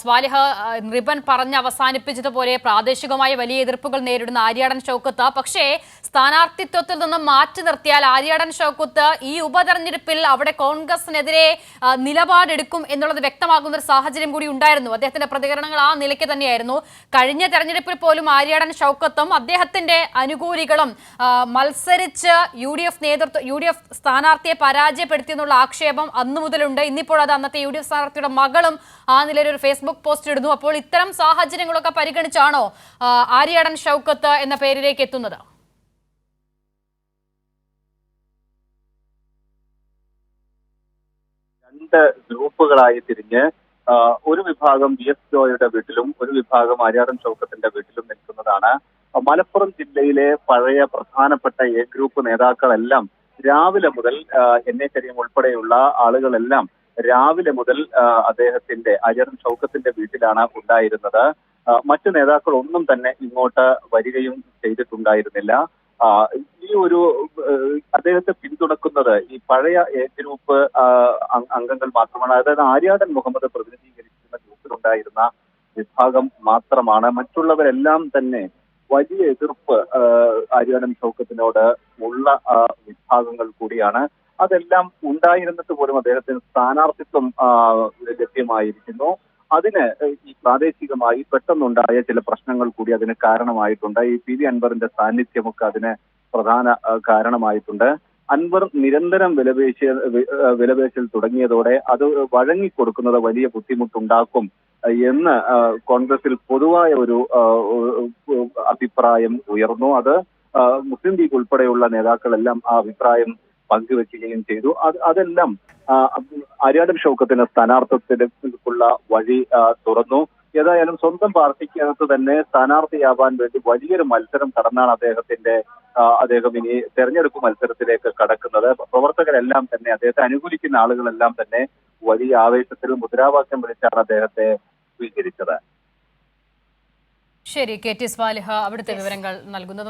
Swaliha ribbon പറഞ്ഞ് അവസാനിപ്പിച്ചതുപോലെ പ്രാദേശികമായ വലിയ എതിർപ്പുകൾ നേരിടുന്ന ആര്യാടൻ ഷൗക്കത്ത് പക്ഷേ സ്ഥാനാർത്ഥിത്വത്തിൽ നിന്നും മാറ്റി നിർത്തിയാൽ ആര്യാടൻ ഷൗക്കത്ത് ഈ ഉപതെരഞ്ഞെടുപ്പിൽ അവിടെ കോൺഗ്രസിനെതിരെ നിലപാടെടുക്കും എന്നുള്ളത് വ്യക്തമാകുന്ന ഒരു സാഹചര്യം കൂടി ഉണ്ടായിരുന്നു. അദ്ദേഹത്തിന്റെ പ്രതികരണങ്ങൾ ആ നിലയ്ക്ക് തന്നെയായിരുന്നു. കഴിഞ്ഞ തെരഞ്ഞെടുപ്പിൽ പോലും ആര്യാടൻ ഷൗക്കത്തും അദ്ദേഹത്തിന്റെ അനുകൂലികളും മത്സരിച്ച് യു ഡി എഫ് നേതൃത്വം യു ഡി എഫ് സ്ഥാനാർത്ഥിയെ പരാജയപ്പെടുത്തിയെന്നുള്ള ആക്ഷേപം അന്നു മുതലുണ്ട്. ഇന്നിപ്പോൾ അത് അന്നത്തെ യു ഡി എഫ് സ്ഥാനാർത്ഥിയുടെ മകളും ആ നിലയിൽ ഒരു ഫേസ്ബുക്ക് പോസ്റ്റ് ഇടുന്നു. അപ്പോൾ ഇത്തരം സാഹചര്യങ്ങളൊക്കെ പരിഗണിച്ചാണോ ആര്യടൻ ഷൗക്കത്ത് എന്ന പേരിലേക്ക് എത്തുന്നത്? രണ്ട് ഗ്രൂപ്പുകളായി തിരിഞ്ഞ് ഒരു വിഭാഗം വി എസ് ജോയുടെ വീട്ടിലും ഒരു വിഭാഗം ആര്യാടൻ ചൗക്കത്തിന്റെ വീട്ടിലും നിൽക്കുന്നതാണ്. മലപ്പുറം ജില്ലയിലെ പഴയ പ്രധാനപ്പെട്ട എ ഗ്രൂപ്പ് നേതാക്കളെല്ലാം രാവിലെ മുതൽ എൻ എ കരീം ഉൾപ്പെടെയുള്ള ആളുകളെല്ലാം രാവിലെ മുതൽ അദ്ദേഹത്തിന്റെ അജർ ചൗക്കത്തിന്റെ വീട്ടിലാണ് ഉണ്ടായിരുന്നത്. മറ്റു നേതാക്കൾ ഒന്നും തന്നെ ഇങ്ങോട്ട് വരികയും ചെയ്തിട്ടുണ്ടായിരുന്നില്ല. ഈ ഒരു അദ്ദേഹത്തെ പിന്തുണക്കുന്നത് ഈ പഴയ എ ഗ്രൂപ്പ് അംഗങ്ങൾ മാത്രമാണ്. അതായത് ആര്യാടൻ മുഹമ്മദ് പ്രതിനിധീകരിക്കുന്ന ഗ്രൂപ്പിലുണ്ടായിരുന്ന വിഭാഗം മാത്രമാണ്. മറ്റുള്ളവരെല്ലാം തന്നെ വലിയ എതിർപ്പ് ആര്യാടൻ ചൗക്കത്തിനോട് ഉള്ള വിഭാഗങ്ങൾ കൂടിയാണ്. അതെല്ലാം ഉണ്ടായിരുന്നിട്ട് പോലും അദ്ദേഹത്തിന് സ്ഥാനാർത്ഥിത്വം ലഭ്യമായിരിക്കുന്നു. അതിന് ഈ പ്രാദേശികമായി പെട്ടെന്നുണ്ടായ ചില പ്രശ്നങ്ങൾ കൂടി അതിന് കാരണമായിട്ടുണ്ട്. ഈ പി വി അൻവറിന്റെ സാന്നിധ്യമൊക്കെ അതിന് പ്രധാന കാരണമായിട്ടുണ്ട്. അൻവർ നിരന്തരം വിലപേശ വിലപേശൽ തുടങ്ങിയതോടെ അത് വഴങ്ങിക്കൊടുക്കുന്നത് വലിയ ബുദ്ധിമുട്ടുണ്ടാക്കും എന്ന് കോൺഗ്രസിൽ പൊതുവായ ഒരു അഭിപ്രായം ഉയർന്നു. അത് മുസ്ലിം ലീഗ് ഉൾപ്പെടെയുള്ള നേതാക്കളെല്ലാം ആ അഭിപ്രായം പങ്കുവെക്കുകയും ചെയ്തു. അത് അതെല്ലാം അരിയാടൻ ഷൗക്കത്തിന് സ്ഥാനാർത്ഥിത്വത്തിലേക്കുള്ള വഴി തുറന്നു. ഏതായാലും സ്വന്തം പാർട്ടിക്കകത്ത് തന്നെ സ്ഥാനാർത്ഥിയാവാൻ വേണ്ടി വലിയൊരു മത്സരം കടന്നാണ് അദ്ദേഹത്തിന്റെ അദ്ദേഹം ഇനി തെരഞ്ഞെടുപ്പ് മത്സരത്തിലേക്ക് കടക്കുന്നത്. പ്രവർത്തകരെല്ലാം തന്നെ അദ്ദേഹത്തെ അനുകൂലിക്കുന്ന ആളുകളെല്ലാം തന്നെ വലിയ ആവേശത്തിൽ മുദ്രാവാക്യം വിളിച്ചാണ് അദ്ദേഹത്തെ സ്വീകരിച്ചത്. ശരി കെ ടി സ്വാലിഹ അവിടുത്തെ വിവരങ്ങൾ നൽകുന്നത്.